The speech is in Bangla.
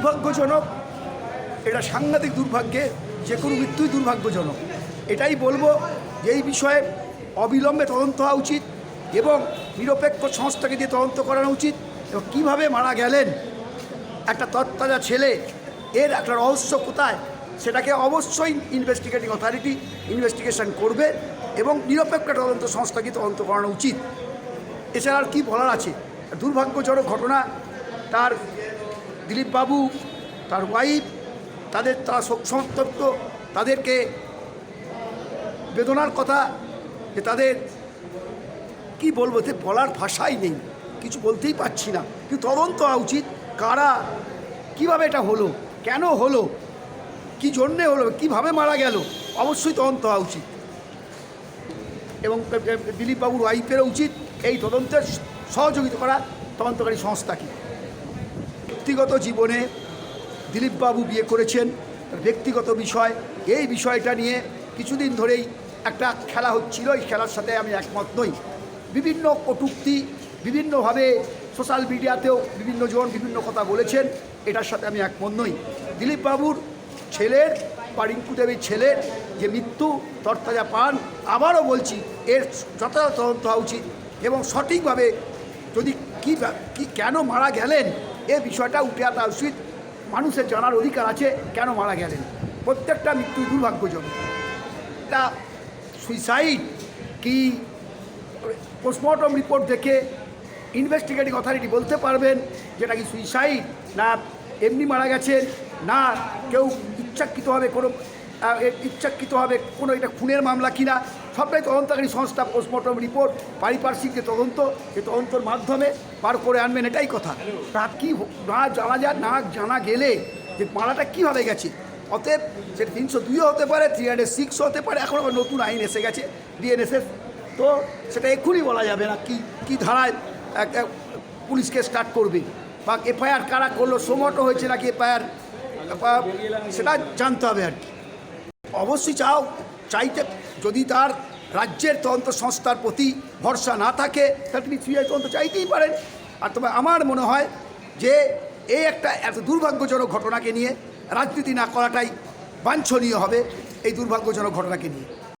দুর্ভাগ্যজনক, এটা সাংঘাতিক দুর্ভাগ্যে, যে কোনো মৃত্যুই দুর্ভাগ্যজনক। এটাই বলব যে এই বিষয়ে অবিলম্বে তদন্ত হওয়া উচিত এবং নিরপেক্ষ সংস্থাকে দিয়ে তদন্ত করানো উচিত এবং কীভাবে মারা গেলেন, একটা তত্তাজা ছেলে, এর একটা রহস্য কোথায়, সেটাকে অবশ্যই ইনভেস্টিগেটিং অথরিটি ইনভেস্টিগেশন করবে এবং নিরপেক্ষ তদন্ত সংস্থাকে তদন্ত করানো উচিত। এছাড়া আর কী বলার আছে? দুর্ভাগ্যজনক ঘটনা, তার দিলীপবাবু তার ওয়াইফ তাদের তারা শোক সন্তপ্ত, তাদেরকে বেদনার কথা যে তাদের কি বলব যে বলার ভাষাই নেই, কিছু বলতেই পারছি না। কিন্তু তদন্ত হওয়া উচিত, কারা, কীভাবে এটা হলো, কেন হলো, কি জন্যে হলো, কীভাবে মারা গেল, অবশ্যই তদন্ত হওয়া উচিত। এবং দিলীপবাবুর ওয়াইফেরও উচিত এই তদন্তের সহযোগিতা করা তদন্তকারী সংস্থাকে ব্যক্তিগত জীবনে দিলীপবাবু বিয়ে করেছেন। ব্যক্তিগত বিষয়, এই বিষয়টা নিয়ে কিছুদিন ধরেই একটা খেলা হচ্ছিল। এই খেলার সাথে আমি একমত নই। বিভিন্ন কটুক্তি, বিভিন্নভাবে সোশ্যাল মিডিয়াতেও বিভিন্ন জন বিভিন্ন কথা বলেছেন। এটার সাথে আমি একমত নই। দিলীপবাবুর ছেলের বা দেবীর ছেলের যে মৃত্যু, তরতাজা পান, আবারও বলছি, এর যথাযথ তদন্ত হওয়া উচিত এবং সঠিকভাবে যদি কি, কেন মারা গেলেন এ বিষয়টা উঠে আসা উচিত। মানুষের জানার অধিকার আছে, কেন মারা গেলেন? প্রত্যেকটা মৃত্যু দুর্ভাগ্যজনক। এটা সুইসাইড কি পোস্টমর্টম রিপোর্ট দেখে ইনভেস্টিগেটিং অথরিটি বলতে পারবেন যেটা কি সুইসাইড না এমনি মারা গেছেন, না কেউ ইচ্ছাকৃতভাবে কোনো ইচ্ছাকৃতভাবে কোনো এটা খুনের মামলা কিনা সবটাই তদন্তকারী সংস্থা পোস্টমর্টম রিপোর্ট, পারিপার্শ্বিক যে তদন্ত এই তদন্তর মাধ্যমে পার করে আনবেন, এটাই কথা। তা কি না জানা যায় না জানা গেলে যে মারাটা কীভাবে গেছে। অতএব সেটা তিনশো দুইও হতে পারে থ্রি হান্ড্রেড সিক্সও হতে পারে, এখন আবার নতুন আইন এসে গেছে ডিএনএসএফ তো সেটা এক্ষুনি বলা যাবে না কি কি ধারায় একটা এক পুলিশকে স্টার্ট করবে। বা এফআইআর কারা করল, সোমটো হয়েছে নাকি এফআইআর? সেটা জানতে হবে আর কি। অবশ্যই চাও, চাইতে যদি তার রাজ্যের তদন্ত সংস্থার প্রতি ভরসা না থাকে, তাহলে তিনি সিবিআই তদন্ত চাইতেই পারেন আর তবে আমার মনে হয় যে এই একটা এত দুর্ভাগ্যজনক ঘটনাকে নিয়ে রাজনীতি না করাটাই বাঞ্ছনীয় হবে, এই দুর্ভাগ্যজনক ঘটনাকে নিয়ে।